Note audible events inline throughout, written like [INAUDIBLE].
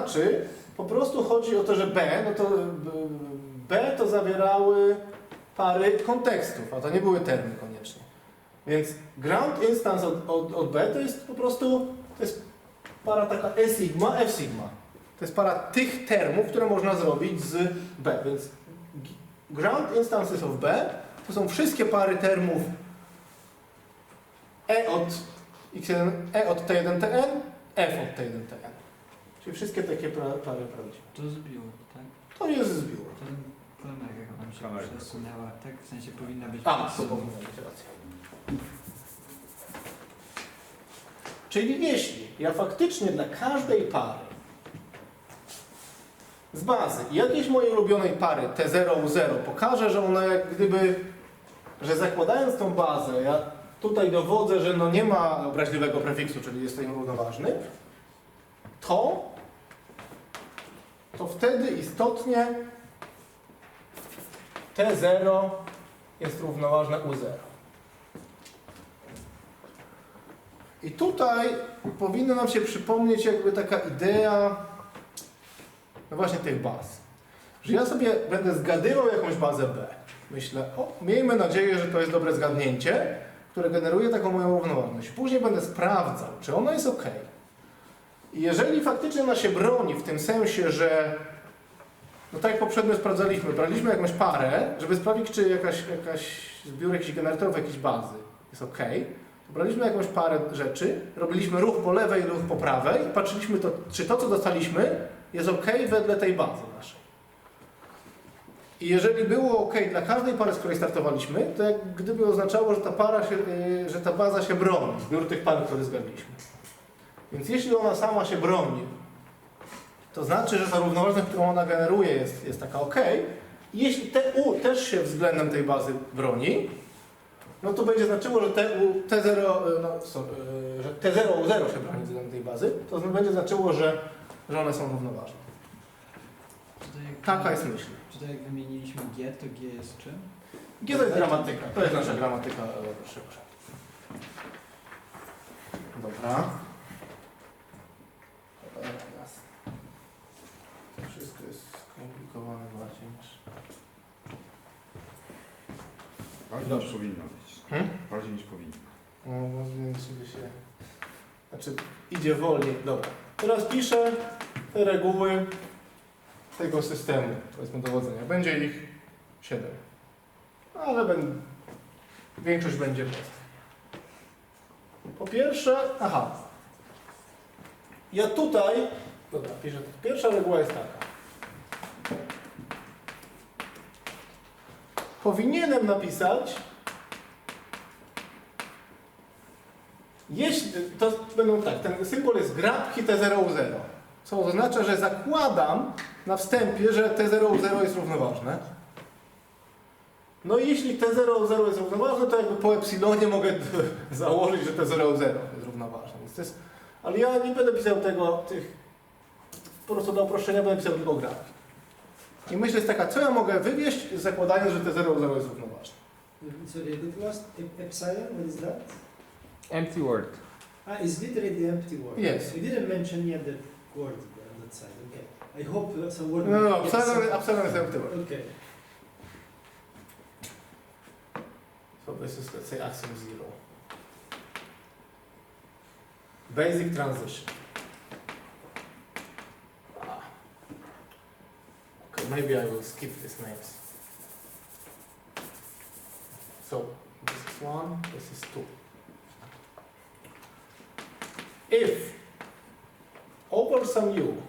znaczy, po prostu chodzi o to, że B, no to b- to zawierały pary kontekstów, a to nie były termy koniecznie. Więc ground instance od, od, od B to jest po prostu, to jest para taka E sigma, F sigma. To jest para tych termów, które można zrobić z B, więc ground instances of B to są wszystkie pary termów E od x1, E od T1Tn, F od T1Tn. Czyli wszystkie takie pra- pary prawdziwe. To zbiór, tak? To jest zbiór. To klamerka nam się Klamerka. przesunęła, tak? W sensie powinna być A, to przesunęta. powinna być racja. Czyli jeśli ja faktycznie dla każdej pary z bazy jakiejś mojej ulubionej pary T0 U0 pokażę, że ona jak gdyby, że zakładając tą bazę, ja tutaj dowodzę, że no nie ma obraźliwego prefiksu, czyli jest to równoważny, to, to wtedy istotnie T0 jest równoważne U0. I tutaj powinno nam się przypomnieć jakby taka idea, no właśnie tych baz. Że ja sobie będę zgadywał jakąś bazę B. Myślę, o, miejmy nadzieję, że to jest dobre zgadnięcie, które generuje taką moją równoważność. Później będę sprawdzał, czy ona jest ok. Jeżeli faktycznie ona się broni w tym sensie, że no tak jak poprzednio sprawdzaliśmy, braliśmy jakąś parę, żeby sprawdzić, czy jakaś, jakaś zbiór jakichś generatorów jakiejś bazy jest ok. Braliśmy jakąś parę rzeczy, robiliśmy ruch po lewej, ruch po prawej i patrzyliśmy, to, czy to, co dostaliśmy, jest ok wedle tej bazy naszej. I jeżeli było ok dla każdej pary, z której startowaliśmy, to jak gdyby oznaczało, że ta para się, yy, że ta baza się broni, zbiór tych par, które zgadliśmy. Więc jeśli ona sama się broni, to znaczy, że ta równoważność, którą ona generuje jest, jest taka ok. I jeśli TU też się względem tej bazy broni, no to będzie znaczyło, że TU, T0, y, no, sorry, y, że T0 U0 się broni względem tej bazy, to będzie znaczyło, że, że one są równoważne. Taka jest myśl. Czy to jak wymieniliśmy G, to G jest czym? G to jest gramatyka. To jest nasza gramatyka e, szybsza. Dobra. Teraz. To wszystko jest skomplikowane bardziej niż... Bardziej niż powinno być. Hmm? Bardziej niż powinno. No, może sobie się... Znaczy, idzie wolniej. Dobra. Teraz piszę te reguły tego systemu, powiedzmy, dowodzenia. Będzie ich 7. Ale ben... większość będzie bez. Po pierwsze, aha. Ja tutaj, dobra, piszę, pierwsza reguła jest taka. Powinienem napisać Jeśli, to będą tak, ten symbol jest grabki T0U0, co oznacza, że zakładam na wstępie, że T0U0 jest równoważne. No i jeśli T0U0 jest równoważne, to jakby po epsilonie mogę [LAUGHS] założyć, że T0U0 jest równoważne. Więc to jest, ale ja nie będę pisał tego, tych, po prostu do uproszczenia będę pisał tylko grabki. I myśl jest taka, co ja mogę wywieźć, zakładając, że T0U0 jest równoważne. Sorry, the last ep- epsilon, what is that? Empty word. Ah, it's literally the empty word. Yes. You didn't mention any other word on that side. Okay. I hope some word. No, no, Yes, epsilon, epsilon jest empty word. Okay. So this is, let's say, axiom zero. Basic transition. Ah. Okay, maybe I will skip these names. So, this is one, this is two. If over some u,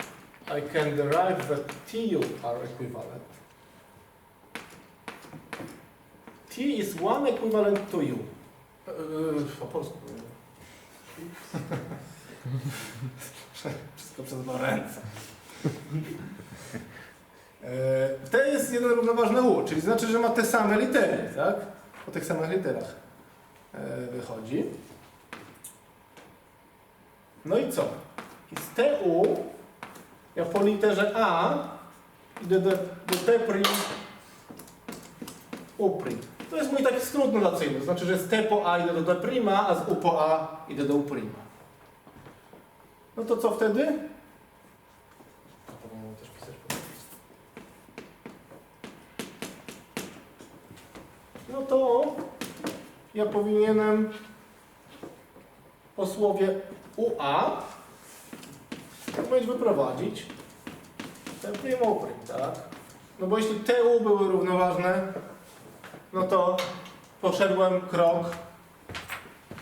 I can derive that tu are equivalent, T is one equivalent to u. Yy, po polsku. [LAUGHS] Wszystko przez dwa ręce. Yy, T jest jeden równoważny u, czyli znaczy, że ma te same litery, tak? Po tych samych literach yy, wychodzi. No i co? Z TU ja po literze A idę do, do T prim U prim. To jest mój taki skrót notacyjny, znaczy, że z T po A idę do D prima, a z U po A idę do U prima. No to co wtedy? No to ja powinienem po słowie UA umieć wyprowadzić ten prim tak? No bo jeśli te u były równoważne, no to poszedłem krok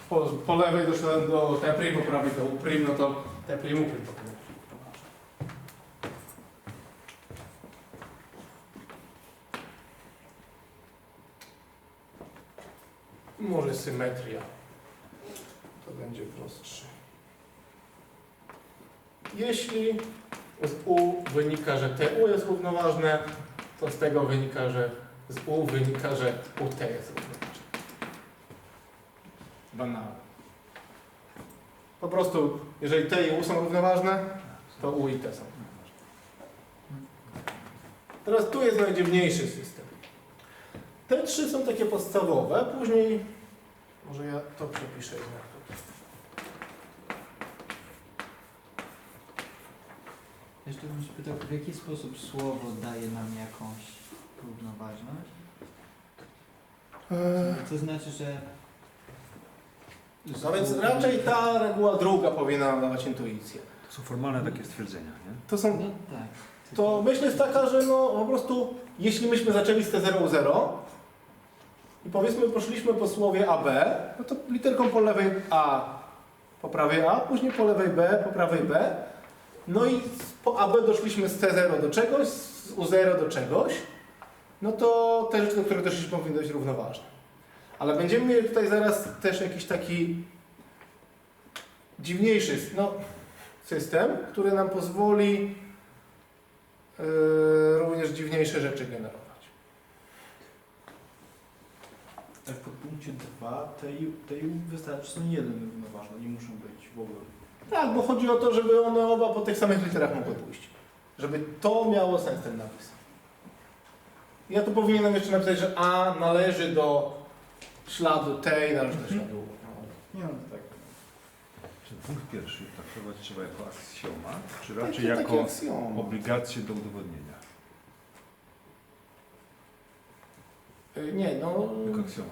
po, po lewej doszedłem do T prim, po prawej do U prim, no to T prim, U prim powinno być równoważne. Może symetria. To będzie prostsze. Jeśli z U wynika, że TU jest równoważne, to z tego wynika, że z U wynika, że UT jest równoważne. Banalne. Po prostu, jeżeli T i U są równoważne, to U i T są równoważne. Teraz tu jest najdziwniejszy system. Te trzy są takie podstawowe, później może ja to przepiszę jednak. Jeszcze bym się pytał, w jaki sposób słowo daje nam jakąś równoważność? To znaczy, że... No więc raczej ta reguła druga powinna nam dawać intuicję. To są formalne takie stwierdzenia, nie? To są No tak. to myśl jest taka, że no po prostu jeśli myśmy zaczęli z T0 u 0 i powiedzmy poszliśmy po słowie AB, no to literką po lewej A po prawej A, później po lewej B, po prawej B. No i po AB doszliśmy z T0 do czegoś, z U0 do czegoś, no to te rzeczy, do których doszliśmy powinny być równoważne. Ale będziemy mieli tutaj zaraz też jakiś taki dziwniejszy no, system, który nam pozwoli Yy, również dziwniejsze rzeczy generować. Tak, w podpunkcie 2 tej, wystarczy są jeden równoważne, nie muszą być w ogóle. Tak, bo chodzi o to, żeby one oba po tych samych literach mogły pójść. Żeby to miało sens, ten napis. Ja tu powinienem jeszcze napisać, że A należy do śladu T i należy do śladu U. No. Nie no, tak. Czy punkt pierwszy traktować trzeba jako aksjomat, czy Takie- raczej takie jako aksjomy. obligację do udowodnienia? Yy, Nie, no Jako aksjomat.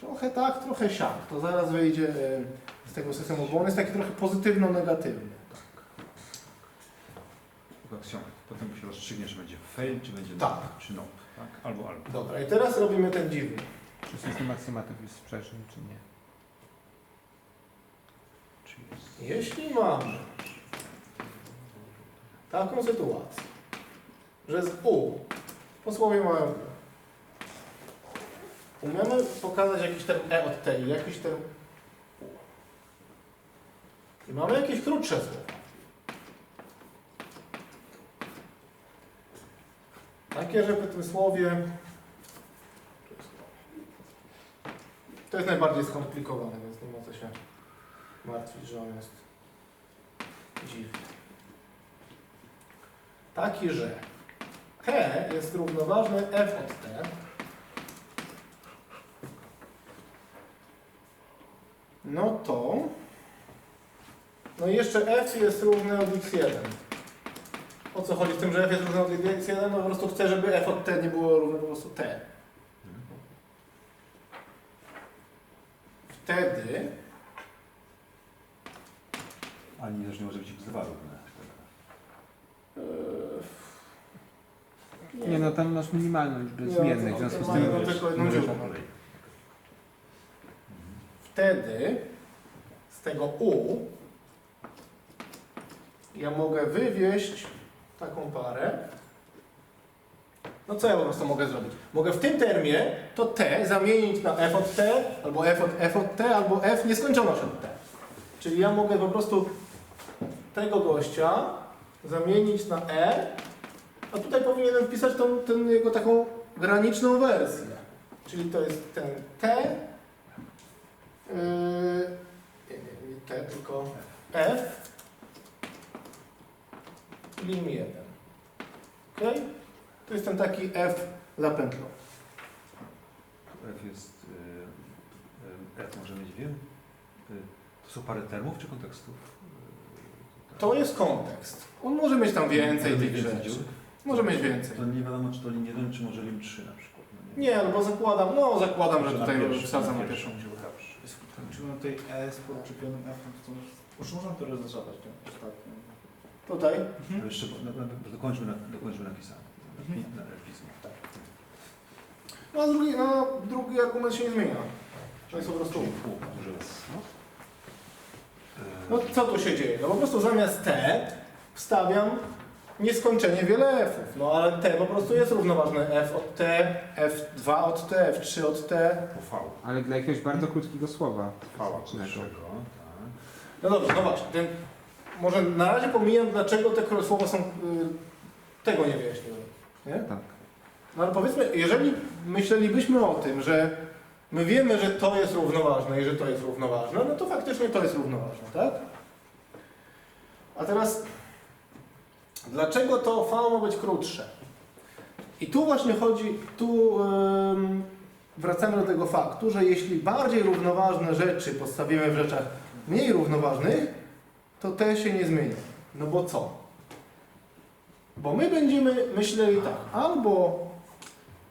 trochę tak, trochę siak. To zaraz wyjdzie yy, z tego systemu, bo on jest taki trochę pozytywno-negatywny. Jako aksjomat. Potem się rozstrzygnie, czy będzie fail, czy będzie Tak. not, czy not. Tak? Albo albo. Dobra, i teraz robimy ten dziwny. Czy system aksymatów jest sprzeczny, czy nie? Czy jest... Jeśli mamy taką sytuację, że z U po słowie mamy U, umiemy pokazać jakiś term E od T i jakiś term U. I mamy jakieś krótsze słowa. Takie, że w tym słowie to jest najbardziej skomplikowane, więc nie ma co się martwić, że on jest dziwny. Taki, że T jest równoważne F od T. No to no i jeszcze F jest równy od X1. O co chodzi w tym, że F jest równy od X1? No po prostu chcę, żeby F od T nie było równe po prostu T. Wtedy Ani też nie może być x2 równe. Eee, Nie no, tam masz minimalną liczbę Nie, zmiennych, w związku z tym... mają tylko jedną dziurę. Wtedy z tego U ja mogę wywieźć taką parę. No co ja po prostu mogę zrobić? Mogę w tym termie to T zamienić na F od T, albo F od F od T, albo F nieskończoność od T. Czyli ja mogę po prostu tego gościa zamienić na E, a tutaj powinienem wpisać tą, ten jego taką graniczną wersję. Czyli to jest ten T, Yy, nie, nie, T, tylko F lim 1. Ok? To jest ten taki F zapętlony. F jest... y, y, F może mieć wiem? Y, To są parę termów czy kontekstów? To jest kontekst. On może mieć tam więcej tych rzeczy. Może mieć więcej. To nie wiadomo, czy to lin 1, czy może lin 3 na przykład. No Nie, no bo zakładam, no zakładam, że Na tutaj pierwszy, wsadzam na pierwszą dziurę. Czy mam tutaj E z podczepionym F, no to już można to rozważać, ten ostatni. Tutaj? Ale Jeszcze no, no, no, dokończmy, na, dokończmy napisanie. Mhm. Na. Tak. No a drugi, no, drugi argument się nie zmienia. To jest po prostu... Raz. No co tu się dzieje? No po prostu zamiast T wstawiam nieskończenie wiele F-ów. No ale T po prostu jest równoważne F od T, F2 od T, F3 od T. Po V. Ale dla jakiegoś bardzo krótkiego słowa. Znacznego. krótszego, tak. No dobrze, no właśnie. Ten, może na razie pomijam, dlaczego te słowa są... y, tego nie wyjaśniłem. Nie? Tak. No ale powiedzmy, jeżeli myślelibyśmy o tym, że my wiemy, że to jest równoważne i że to jest równoważne, no to faktycznie to jest równoważne, tak? A teraz, dlaczego to V ma być krótsze? I tu właśnie chodzi, tu wracamy do tego faktu, że jeśli bardziej równoważne rzeczy postawimy w rzeczach mniej równoważnych, to te się nie zmienią. No bo co? Bo my będziemy myśleli tak, albo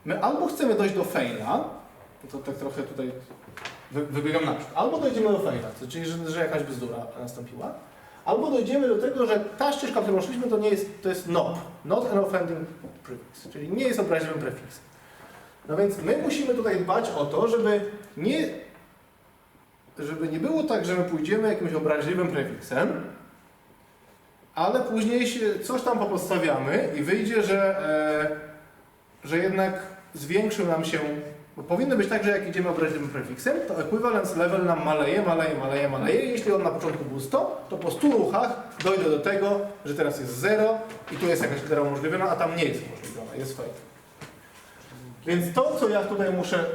my albo chcemy dojść do faila, no to tak trochę tutaj wy, wybiegam naprzód, albo dojdziemy do faila, czyli że, że jakaś bzdura nastąpiła, albo dojdziemy do tego, że ta ścieżka, którą szliśmy, to nie jest, to jest not, not an offending prefix, czyli nie jest obraźliwym prefiksem. No więc my musimy tutaj dbać o to, żeby nie, żeby nie było tak, że my pójdziemy jakimś obraźliwym prefiksem, ale później się coś tam popodstawiamy i wyjdzie, że, e, że jednak zwiększył nam się, bo powinno być tak, że jak idziemy obraźliwym prefiksem, to equivalence level nam maleje, maleje, maleje, maleje. Jeśli on na początku był 100, to po 100 ruchach dojdę do tego, że teraz jest 0 i tu jest jakaś litera umożliwiona, a tam nie jest umożliwiona, jest fake. Więc to, co ja tutaj muszę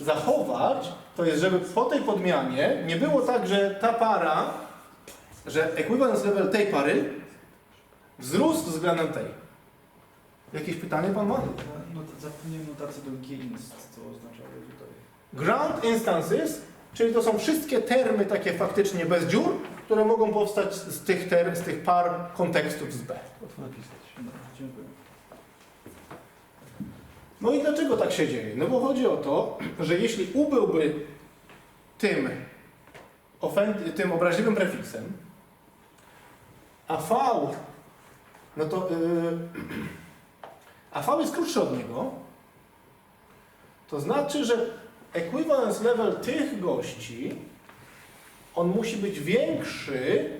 zachować, to jest, żeby po tej podmianie nie było tak, że ta para że equivalence level tej pary wzrósł względem tej. Jakieś pytanie pan ma? No, no, zapomniałem notacji do G-inst, co oznaczało tutaj. Ground instances, czyli to są wszystkie termy takie faktycznie bez dziur, które mogą powstać z tych, ter, z tych par kontekstów z B. Łatwo napisać. No, dziękuję. No i dlaczego tak się dzieje? No bo chodzi o to, że jeśli U byłby tym, tym obraźliwym prefiksem, a V, no to yy, a V jest krótszy od niego, to znaczy, że equivalence level tych gości, on musi być większy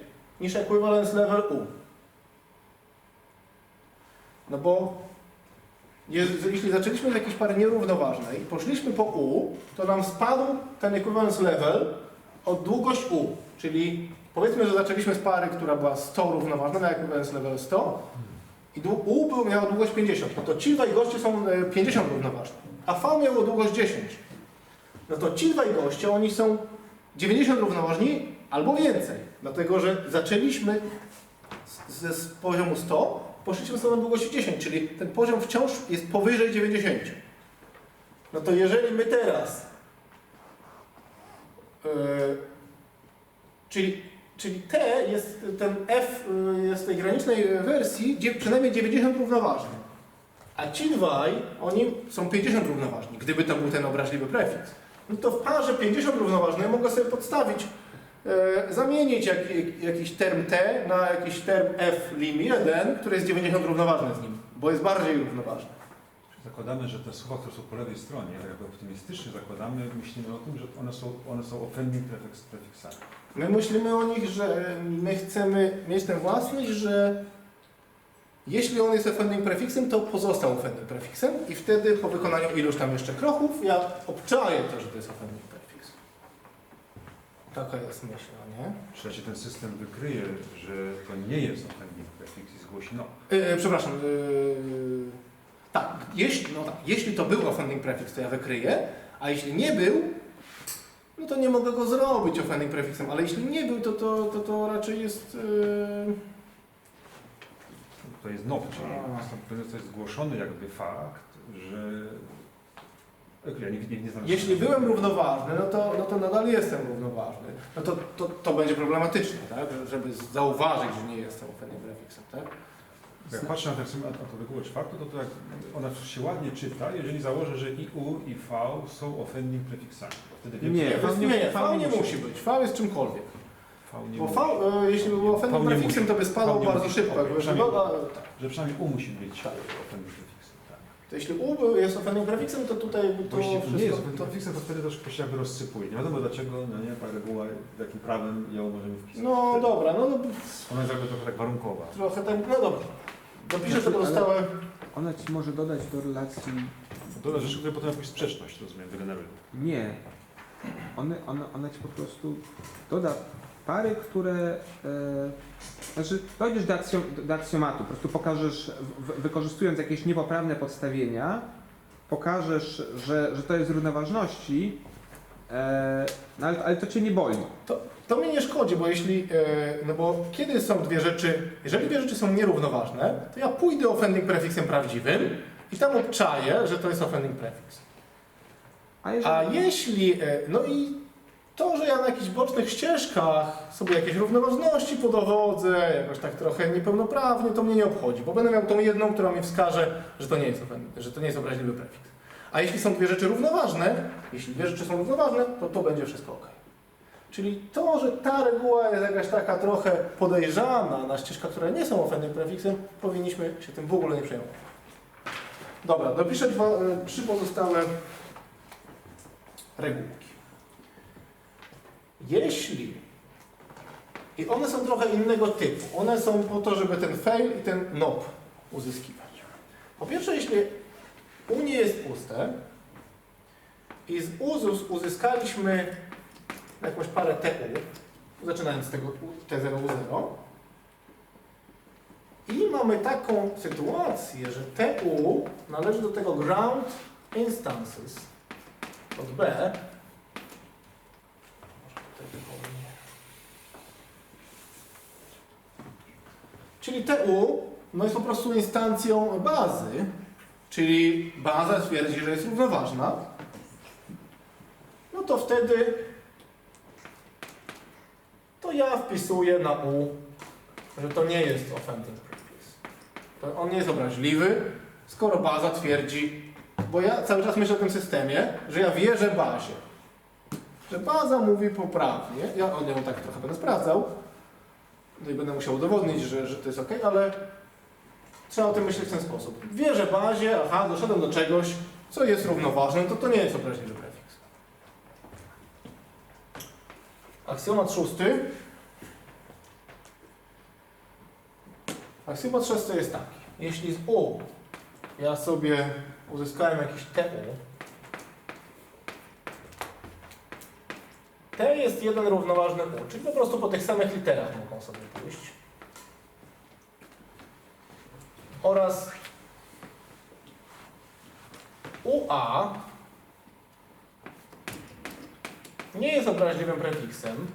niż equivalence level U. No bo jeśli zaczęliśmy z jakiejś pary nierównoważnej, poszliśmy po U, to nam spadł ten equivalence level od długość U. Czyli powiedzmy, że zaczęliśmy z pary, która była 100 równoważna na equivalence level 100 i U był, miał długość 50. No to ci dwaj goście są e, 50 równoważni, a V miało długość 10. No to ci dwaj goście, oni są 90 równoważni albo więcej. Dlatego, że zaczęliśmy z, z, z poziomu 100, poszliśmy sobie na długości 10, czyli ten poziom wciąż jest powyżej 90. No to jeżeli my teraz, yy, czyli, czyli T jest, ten F yy, jest w tej granicznej wersji przynajmniej 90 równoważny, a ci dwaj, oni są 50 równoważni, gdyby to był ten obraźliwy prefiks. No to w parze 50 równoważnej mogę sobie podstawić e, zamienić jak, jak, jakiś term t na jakiś term f lim 1, który jest 90 równoważny z nim, bo jest bardziej równoważny. Zakładamy, że te słowa, które są po lewej stronie, jakby optymistycznie zakładamy, myślimy o tym, że one są, one są offending prefix, prefiksami. My myślimy o nich, że my chcemy mieć tę własność, że jeśli on jest offending prefiksem, to pozostał offending prefiksem i wtedy po wykonaniu iluś tam jeszcze kroków ja obczaję to, że to jest offending prefiks. Taka jest myśl, no nie? Czy ten system wykryje, że to nie jest offending prefix i zgłosi no. Yy, przepraszam. Yy, tak, jeśli, no tak, jeśli to był offending prefix, to ja wykryję, a jeśli nie był, no to nie mogę go zrobić offending prefixem, ale jeśli nie był, to to, to, to raczej jest... Yy, To jest no, czyli to jest zgłoszony jakby fakt, że... Ja nie, nie, nie znam jeśli byłem równoważny, no to, no to nadal jestem równoważny. No to, to, to będzie problematyczne, tak? Żeby zauważyć, że nie jestem offending prefixem, tak? Jak patrzę na, tę, na tą regułę czwartą, to, to jak ona się ładnie czyta, jeżeli założę, że i U i V są offending prefiksami. Wtedy wiem, Nie, Nie, V nie, V V nie musi być. V jest czymkolwiek. V nie Bo musi. V, e, jeśli by było V offending nie prefiksem, musi. to by spadał V nie bardzo musi. szybko. Ok, Jakby, przynajmniej- no, a, tak. Że przynajmniej U musi być offending prefiksem. To jeśli U jest offending prefiksem, to tutaj to To jeśli nie jest wszystko... prefiksem, to wtedy troszkę się jakby rozsypuje. Nie wiadomo dlaczego, no nie, ta reguła, jakim prawem ją możemy wpisać. No Wtedy dobra, no, no Ona jest jakby trochę tak warunkowa. trochę tak, no dobra. Dopiszę te Znaczy, pozostałe... Ona ci może dodać do relacji. To rzeczy, które potem jakąś sprzeczność, rozumiem, wygenerują. Nie. One, ona, ona ci po prostu doda pary, które. E, znaczy, dojdziesz do, aksjom, do aksjomatu, po prostu pokażesz, w, wykorzystując jakieś niepoprawne podstawienia, pokażesz, że, że to jest równoważności, e, no ale, ale to cię nie boli. To mnie nie szkodzi, bo jeśli, e, no bo kiedy są dwie rzeczy, jeżeli dwie rzeczy są nierównoważne, to ja pójdę offending prefiksem prawdziwym i tam obczaję, że to jest offending prefiks. A jeżeli, A jeśli, e, no i to, że ja na jakichś bocznych ścieżkach sobie jakieś równoważności podowodzę, jakoś tak trochę niepełnoprawnie, to mnie nie obchodzi, bo będę miał tą jedną, która mi wskaże, że to nie jest, że to nie jest obraźliwy prefiks. A jeśli są dwie rzeczy równoważne, jeśli dwie rzeczy są równoważne, to to będzie wszystko ok. Czyli to, że ta reguła jest jakaś taka trochę podejrzana na ścieżkach, które nie są offending prefiksem, powinniśmy się tym w ogóle nie przejmować. Dobra, dopiszę dwa, e, trzy pozostałe regułki. Jeśli i one są trochę innego typu, one są po to, żeby ten fail i ten nop uzyskiwać. Po pierwsze, jeśli U nie jest puste i z uzus uzyskaliśmy jakąś parę TU, zaczynając z tego T0U0 i mamy taką sytuację, że TU należy do tego ground instances od B. Czyli TU no jest po prostu instancją bazy, czyli baza twierdzi, że jest równoważna. No to wtedy to ja wpisuję na U, że to nie jest offending prefix. To on nie jest obraźliwy, skoro baza twierdzi, bo ja cały czas myślę o tym systemie, że ja wierzę bazie. Że baza mówi poprawnie, ja on ją tak trochę będę sprawdzał, no i będę musiał udowodnić, że, że to jest ok, ale trzeba o tym myśleć w ten sposób. Wierzę bazie, aha, doszedłem do czegoś, co jest równoważne, to to nie jest obraźliwy prefiks. Aksjomat szósty. Aksjomat szósty jest taki. Jeśli z U ja sobie uzyskałem jakiś TU, T jest jeden równoważny U, czyli po prostu po tych samych literach mogą sobie pójść. Oraz UA nie jest obraźliwym prefiksem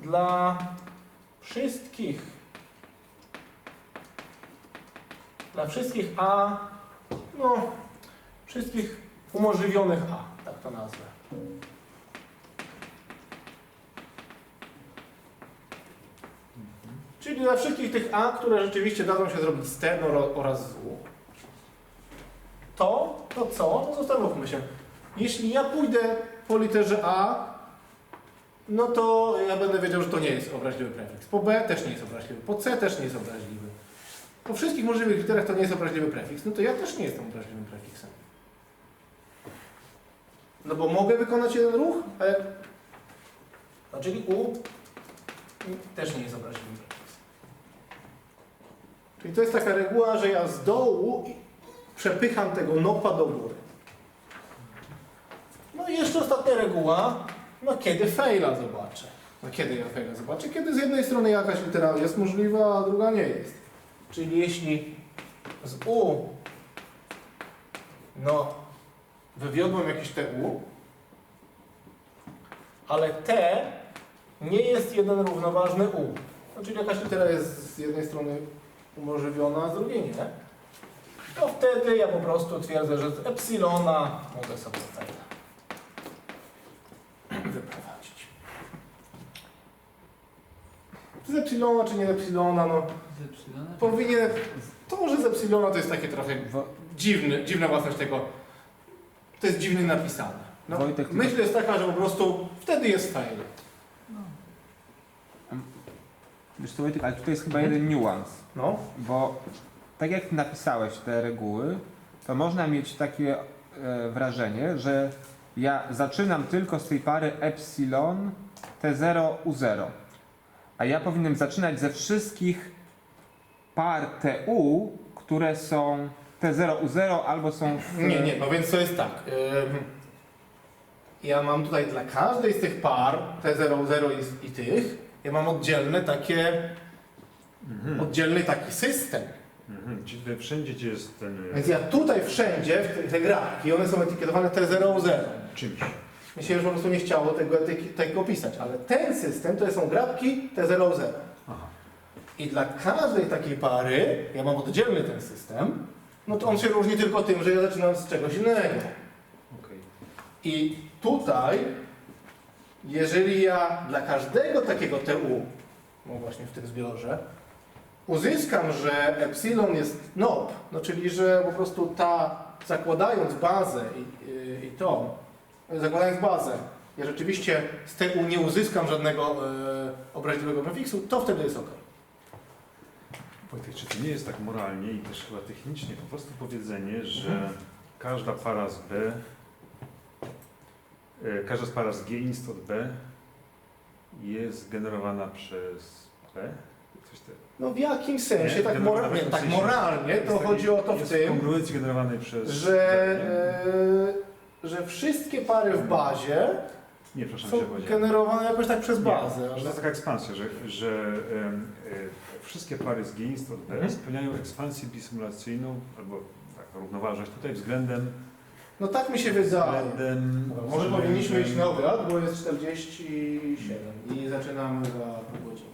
dla wszystkich dla wszystkich A no wszystkich umożliwionych A, tak to nazwę. Dla wszystkich tych A, które rzeczywiście dadzą się zrobić z T no, oraz z U. To, to co? No zastanówmy się. Jeśli ja pójdę po literze A, no to ja będę wiedział, że to nie jest obraźliwy prefiks. Po B też nie jest obraźliwy. Po C też nie jest obraźliwy. Po wszystkich możliwych literach to nie jest obraźliwy prefiks. No to ja też nie jestem obraźliwym prefiksem. No bo mogę wykonać jeden ruch, ale... No czyli U też nie jest prefiksem. Czyli to jest taka reguła, że ja z dołu przepycham tego nopa do góry. No i jeszcze ostatnia reguła, no kiedy faila zobaczę. No kiedy ja faila zobaczę? Kiedy z jednej strony jakaś litera jest możliwa, a druga nie jest. Czyli jeśli z U no wywiodłem jakieś TU, ale T nie jest jeden równoważny U. No, czyli jakaś litera jest z jednej strony umożliwiona, a z drugiej nie. To wtedy ja po prostu twierdzę, że z epsilona mogę sobie faila wyprowadzić. Z epsilona czy nie z epsilona, no Z Epsilona? Powinien, to że z Epsilona to jest takie trochę dziwne, dziwna własność tego, to jest dziwnie napisane. No, Wojtek, myśl jest taka, że po prostu wtedy jest fail. Wiesz co, Wojtek, ale tutaj jest chyba jeden niuans. No. Bo tak jak ty napisałeś te reguły, to można mieć takie e, wrażenie, że ja zaczynam tylko z tej pary epsilon T0 U0. A ja powinienem zaczynać ze wszystkich par TU, które są T0 U0 albo są w... Nie, nie, no więc to jest tak. ym, Ja mam tutaj dla każdej z tych par, T00 i, i tych, ja mam oddzielne takie, Mhm. oddzielny taki system. Mhm. We- wszędzie, gdzie jest ten e, Więc ja tutaj wszędzie, w te, te grafiki, one są etykietowane T00. czymś. Mi się już po prostu nie chciało tego, etyki- tego pisać, ale ten system to są grafiki T00. Aha. I dla każdej takiej pary, ja mam oddzielny ten system, no to on się różni tylko tym, że ja zaczynam z czegoś innego. Okej. I tutaj, jeżeli ja dla każdego takiego TU, no właśnie w tym zbiorze, uzyskam, że epsilon jest NOP, no czyli że po prostu ta, zakładając bazę i, i, i to, zakładając bazę, ja rzeczywiście z TU nie uzyskam żadnego e, obraźliwego prefiksu, to wtedy jest OK. Wojtek, czy to nie jest tak moralnie i też chyba technicznie po prostu powiedzenie, że Mhm. każda para z B, każda z para z G instot B jest generowana przez B? Coś te, No w jakim sensie, Nie, tak, mora- nie, tak moralnie, to chodzi o to w tym, kongruencji generowanej przez że, e, że wszystkie pary w bazie nie? nie, przepraszam, są się generowane jakoś tak przez Nie, bazę. że to jest taka ekspansja, że, że e, wszystkie pary z G instot B Mhm. spełniają ekspansję bisymulacyjną albo tak, równoważność tutaj względem No tak mi się wydaje. Może powinniśmy iść na obiad, bo jest 47 i zaczynamy za pół powrotem.